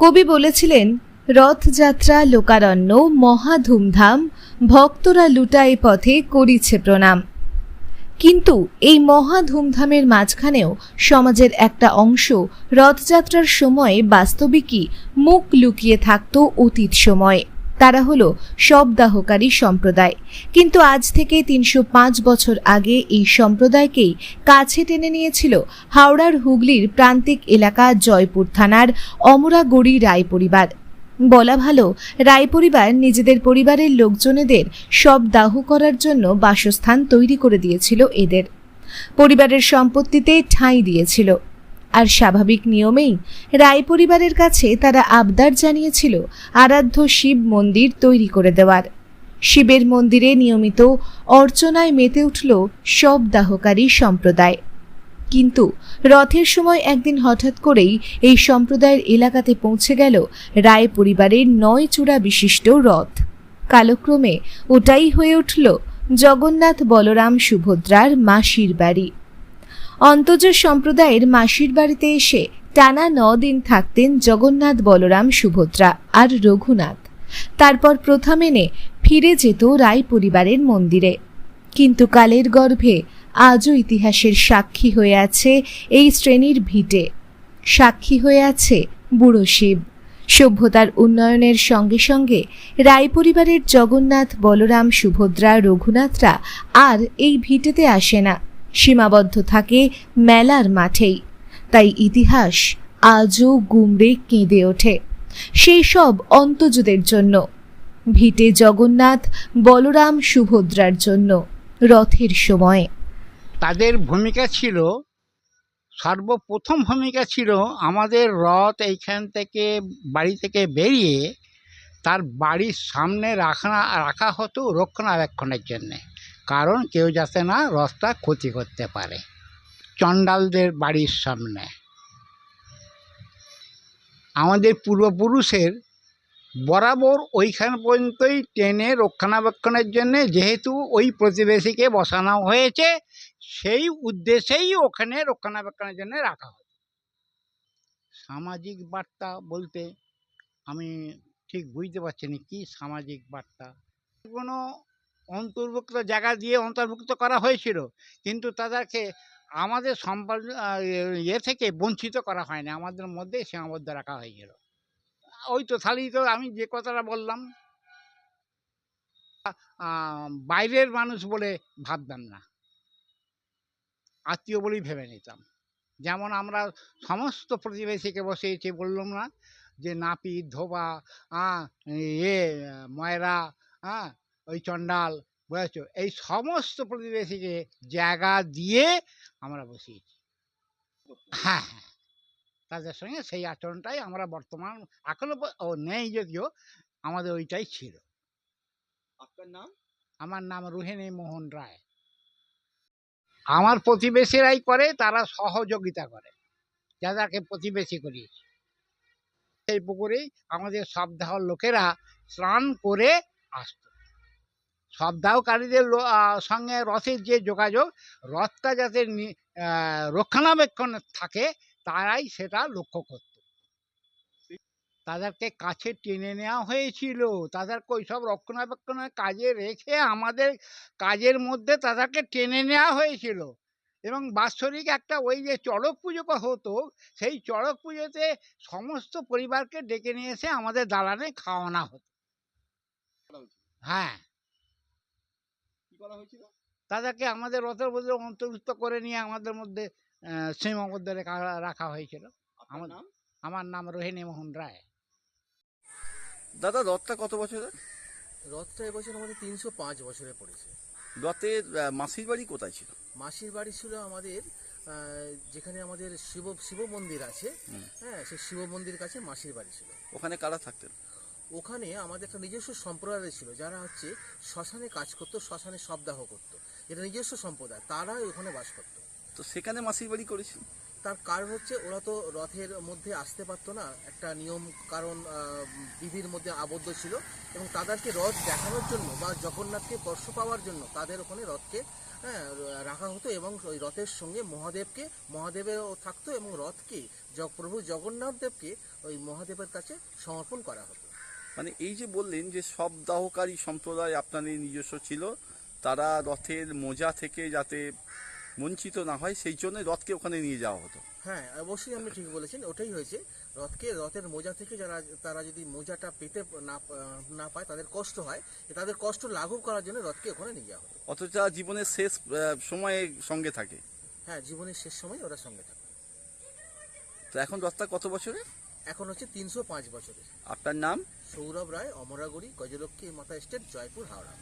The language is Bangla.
কবি বলেছিলেন, রথযাত্রা, লোকারণ্য, মহা ধুমধাম, ভক্তরা লুটায় পথে করিছে প্রণাম। কিন্তু এই মহা ধুমধামের মাঝখানেও সমাজের একটা অংশ রথযাত্রার সময়ে বাস্তবিকই মুখ লুকিয়ে থাকত অতীত সময়ে। তারা হলো শবদাহকারী সম্প্রদায়। কিন্তু আজ থেকে তিনশো পাঁচ বছর আগে এই সম্প্রদায়কেই কাছে টেনে নিয়েছিল হাওড়ার হুগলির প্রান্তিক এলাকা জয়পুর থানার অমরাগড়ি রায় পরিবার। বলা ভালো, রায় পরিবার নিজেদের পরিবারের লোকজনেদের সব দাহ করার জন্য বাসস্থান তৈরি করে দিয়েছিল এদের। পরিবারের সম্পত্তিতে ঠাঁই দিয়েছিল। স্বাভাবিক নিয়মেই রায় পরিবারের কাছে তারা আবদার জানিয়েছিল আরাধ্য শিব মন্দির তৈরি করে দেওয়ার। শিবের মন্দিরে নিয়মিত অর্চনায় মেতে উঠল সব দাহকারী সম্প্রদায়। কিন্তু রথের সময় একদিন হঠাৎ করেই এই সম্প্রদায়ের এলাকাতে পৌঁছে গেল রায় পরিবারের নয় চূড়া বিশিষ্ট রথ। কালক্রমে ওটাই হয়ে উঠল জগন্নাথ বলরাম সুভদ্রার মাসির বাড়ি। অন্তজ সম্প্রদায়ের মাসির বাড়িতে এসে টানা ন দিন থাকতেন জগন্নাথ বলরাম সুভদ্রা আর রঘুনাথ। তারপর প্রথা মেনে ফিরে যেত রায় পরিবারের মন্দিরে। কিন্তু কালের গর্ভে আজও ইতিহাসের সাক্ষী হয়ে আছে এই শ্রেণির ভিটে। সাক্ষী হয়ে আছে বুড়ো শিব। সভ্যতার উন্নয়নের সঙ্গে সঙ্গে রায় পরিবারের জগন্নাথ, বলরাম, সুভদ্রা, রঘুনাথরা আর এই ভিটেতে আসে না। সীমাবদ্ধ থাকে মেলার মাঠেই। তাই ইতিহাস আজও গুমড়ে কেঁদে ওঠে। সেই সব অন্তজদের জন্য। ভিটে জগন্নাথ, বলরাম সুভদ্রার জন্য রথের সময়। তাদের ভূমিকা ছিল, সর্বপ্রথম ভূমিকা ছিল আমাদের রথ এইখান থেকে বাড়ি থেকে বেরিয়ে তার বাড়ির সামনে রাখা রাখা হতো রক্ষণাবেক্ষণের জন্যে। কারণ কেউ যাতে না রথটা ক্ষতি করতে পারে। চণ্ডালদের বাড়ির সামনে। আমাদের পূর্বপুরুষের বরাবর ওইখান পর্যন্তই ট্রেনে রক্ষণাবেক্ষণের জন্য যেহেতু ওই প্রতিবেশীকে বসানো হয়েছে, সেই উদ্দেশ্যেই ওখানে রক্ষণাবেক্ষণের জন্য রাখা হয় সামাজিক বার্তা বলতে আমি ঠিক বুঝতে পারছি না কি সামাজিক বার্তা। কোনো অন্তর্ভুক্ত জায়গা দিয়ে অন্তর্ভুক্ত করা হয়েছিল, কিন্তু তাদেরকে আমাদের সম্পাদ ইয়ে থেকে বঞ্চিত করা হয়নি, আমাদের মধ্যে সীমাবদ্ধ রাখা হয়েছিল। ওই তো তাহলেই তো আমি যে কথাটা বললাম বাইরের মানুষ বলে ভাবতাম না। আত্মীয় বলেই ভেবে নিতাম। যেমন আমরা সমস্ত প্রতিবেশীকে বসিয়েছি, বললাম না যে নাপিত ধোবা হ্যাঁ এ ময়রা হ্যাঁ ওই চণ্ডাল বুঝেছ? এই সমস্ত প্রতিবেশীকে জায়গা দিয়ে আমরা বসিয়েছি। হ্যাঁ হ্যাঁ। তাদের সঙ্গে সেই আচরণটাই আমরা বর্তমান এখনও ও নেই যদিও আমাদের ওইটাই ছিল। আপনার নাম? আমার নাম রোহিণী মোহন রায়। আমার প্রতিবেশীরাই করে তারা সহযোগিতা করে। যাদেরকে প্রতিবেশী করি সেই পুকুরেই আমাদের সপ্তাহ লোকেরা স্নান করে আসতো। সপ্তাহকারীদের লো- সঙ্গে রথের যে যোগাযোগ, রথটা যাতে রক্ষণাবেক্ষণ থাকে, তারাই সেটা লক্ষ্য করত। তাদেরকে কাছে টেনে নেওয়া হয়েছিল। তাদেরকে ওই সব রক্ষণাবেক্ষণের কাজে রেখে আমাদের কাজের মধ্যে তাদেরকে টেনে নেওয়া হয়েছিল। এবং বাৎসরিক একটা ওই যে চড়ক পুজো হতো সেই চড়ক পুজোতে সমস্ত পরিবারকে ডেকে নিয়ে এসে আমাদের দালানে খাওয়ানো হতো। হ্যাঁ। কি করা হয়েছিল? তাদেরকে আমাদের রথের মধ্যে অন্তর্ভুক্ত করে নিয়ে আমাদের মধ্যে সীমাবদ্ধ রাখা হয়েছিল। আমার- নাম? আমার নাম রোহিণী মোহন রায়। দাদা রথটা কত বছরের? রথটা এবছর আমাদের তিনশো পাঁচ বছরে পড়েছে। আহ, মাসির বাড়ি কোথায় ছিল? মাসির বাড়ি ছিল আমাদের যেখানে আমাদের শিব শিব মন্দির আছে। হ্যাঁ সেই শিব মন্দির কাছে মাসির বাড়ি ছিল। ওখানে কারা থাকতেন? ওখানে আমাদের একটা নিজস্ব সম্প্রদায় ছিল যারা হচ্ছে শ্মশানে কাজ করতো শ্মশানে শবদাহ করতো। এটা নিজস্ব সম্প্রদায় তারাই ওখানে বাস করতো। তো সেখানে মাসির বাড়ি করেছিল? তার কারণ হচ্ছে ওরা তো রথের মধ্যে আসতে পারতো না। একটা নিয়ম, কারণ বিধির মধ্যে আবদ্ধ ছিল এবং তাদেরকে রথ দেখানোর জন্য বা জগন্নাথকে স্পর্শ পাওয়ার জন্য তাদের ওখানে রথকে হ্যাঁ রাখা হতো এবং ওই রথের সঙ্গে মহাদেবকে মহাদেবেও থাকতো এবং রথকে প্রভু জগন্নাথ দেবকে ওই মহাদেবের কাছে সমর্পণ করা হতো। মানে এই যে বললেন যে সব দাহকারী সম্প্রদায় আপনাদের নিজস্ব ছিল, তারা রথের মোজা থেকে যাতে বঞ্চিত না হয় সেই জন্য রথকে ওখানে নিয়ে যাওয়া হতো। হ্যাঁ অবশ্যই আপনি ঠিক বলেছেন ওটাই হয়েছে। রথকে রথের মোজা থেকে যারা তারা যদি মোজাটা পেতে না না পায় তাদের কষ্ট হয়। তাদের কষ্ট লাঘব করার জন্য রথকে ওখানে নিয়ে যাওয়া হতো। অথচ জীবনের শেষ সময়ে সঙ্গে থাকে। হ্যাঁ জীবনের শেষ সময় ওরা সঙ্গে থাকে। তো এখন রথটা কত বছরে এখন হচ্ছে তিনশো পাঁচ বছরের। আপনার নাম? সৌরভ রায় অমরাগুড়ি গজলক্ষ্মী মাতা স্টেট জয়পুর হাওড়া।